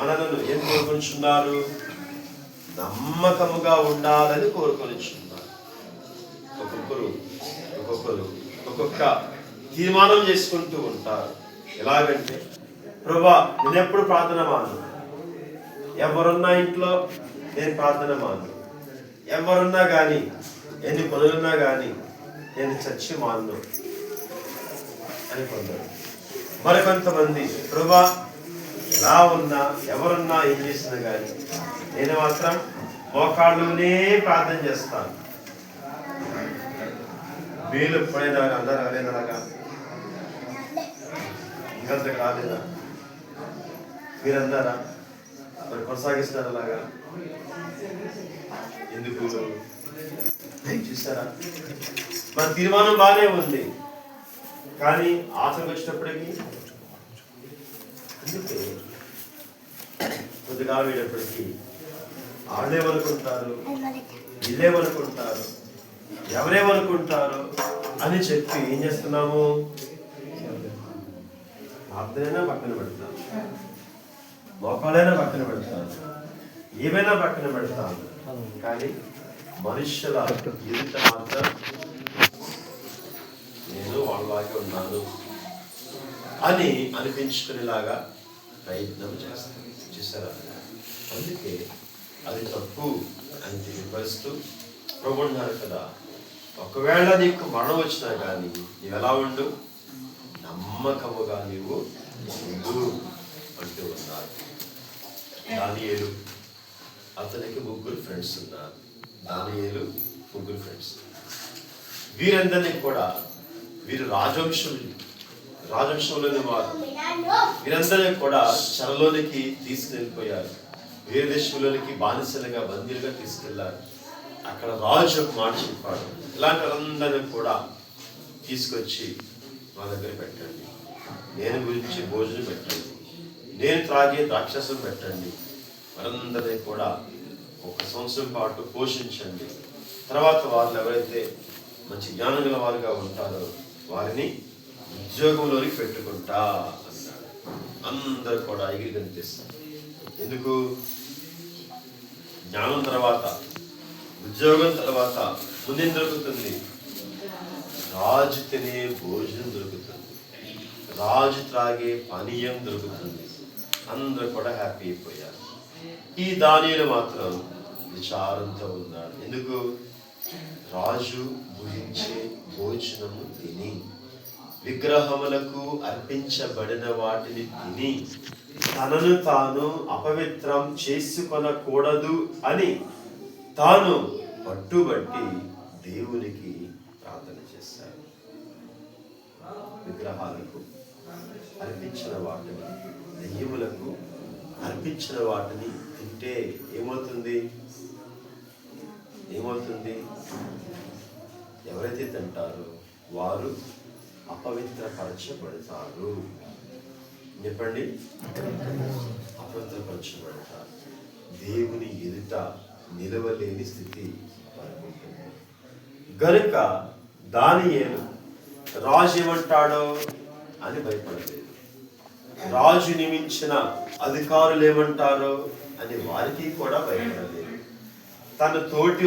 మనలను ఏం కోరుకుంటున్నారు నమ్మకముగా ఉండాలని కోరుకొనిచున్నారు. ఒక్కొక్కరు ఒక్కొక్కరు ఒక్కొక్క తీర్మానం చేసుకుంటూ ఉంటారు. ఎలాగంటే ప్రభా నేను ఎప్పుడు ప్రార్థన మాను ఎవరున్నా ఇంట్లో నేను ప్రార్థన మాను ఎవరున్నా కానీ ఎన్ని పనులున్నా కానీ నేను చచ్చి మాను అని కొందరు. మరికొంతమంది ప్రభా ఎలా ఉన్నా ఎవరున్నా ఏం చేసినా కానీ నేను మాత్రం మోకాళ్ళునే ప్రార్థన చేస్తాను. వీళ్ళు ఎప్పుడైనా అందరూ అదేనలాగా ఇంకంత కాలేదా మీరందరా మరి కొనసాగిస్తారు అలాగా? ఎందుకు? చూసారా? మన తీర్మానం బాగానే ఉంది. కానీ ఆచరణ వచ్చినప్పటికీ అందుకే కొద్దిగా వీడప్పటికీ వాళ్ళేమనుకుంటారు వీళ్ళేమనుకుంటారు ఎవరేమనుకుంటారు అని చెప్పి ఏం చేస్తున్నాము? ప్రార్థనైనా పక్కన పెడతాను మోకాలైనా పక్కన పెడతాను ఏమైనా పక్కన పెడతాను కానీ మనుష్యుల ఎదుట మాత్రం నేను వాళ్ళలాగే ఉన్నాను అని అనిపించుకునేలాగా ప్రయత్నం చేస్తాను. చూసారా అందుకే అది తప్పు అని తెలియపరుస్తూ ప్రభు అన్నారు కదా. ఒకవేళ నీకు మరణం వచ్చినా కానీ నీవు ఎలా ఉండు? నమ్మకముగా నీవు ఉండు అంటూ ఉన్నారు. దానియేలు అతనికి ముగ్గురు ఫ్రెండ్స్ ఉన్నారు. దానియేలు ముగ్గురు ఫ్రెండ్స్. వీరందరినీ కూడా వీరు రాజవంశం రాజవంశంలోని వారు. వీరందరూ కూడా చెరలోనికి తీసుకెళ్ళిపోయారు. వేరే దేశంలోనికి బానిసలుగా బందీలుగా తీసుకెళ్ళారు అక్కడ రాజు ఒక మాట చెప్పాడు. ఇలాంటి వాళ్ళందరినీ కూడా తీసుకొచ్చి మా దగ్గర పెట్టండి. నేను గురించి భోజనం పెట్టండి. నేను త్రాగే ద్రాక్షసం పెట్టండి. వారందరినీ కూడా ఒక సంవత్సరం పాటు పోషించండి. తర్వాత వాళ్ళు ఎవరైతే మంచి జ్ఞానం గల వారుగా ఉంటారో వారిని ఉద్యోగంలోకి పెట్టుకుంటా అన్నాడు. అందరూ కూడా ఎగిరి కనిపిస్తారు. ఎందుకు? జ్ఞానం తర్వాత ఉద్యోగం తర్వాత ముందేం దొరుకుతుంది. రాజు తినే భోజనం దొరుకుతుంది. రాజు త్రాగే పానీయం దొరుకుతుంది. అందరూ కూడా హ్యాపీ అయిపోయారు. ఈ దానిలో మాత్రం విచారంతో ఉన్నాడు ఎందుకు? రాజు భుజించే భోజనము తిని. విగ్రహములకు అర్పించబడిన వాటిని తిని తనను తాను అపవిత్రం చేసుకొనకూడదు అని తాను పట్టుబట్టి దేవునికి ప్రార్థన చేశాడు విగ్రహాలకు అర్పించిన వాటిని దెయ్యములకు అర్పించిన వాటిని తింటే ఏమవుతుంది? ఏమవుతుంది? ఎవరైతే తింటారో వారు అపవిత్రపరచబడతారు చెప్పండి. అపవిత్రపరచబడతారు. దేవుని ఎదుట నిలవలేని స్థితి గనుక దాని గనుక రాజు ఏమంటాడో అని భయపడలేదు. రాజు నియమించిన అధికారులు ఏమంటారో అని వారికి కూడా భయపడలేదు. తన తోటి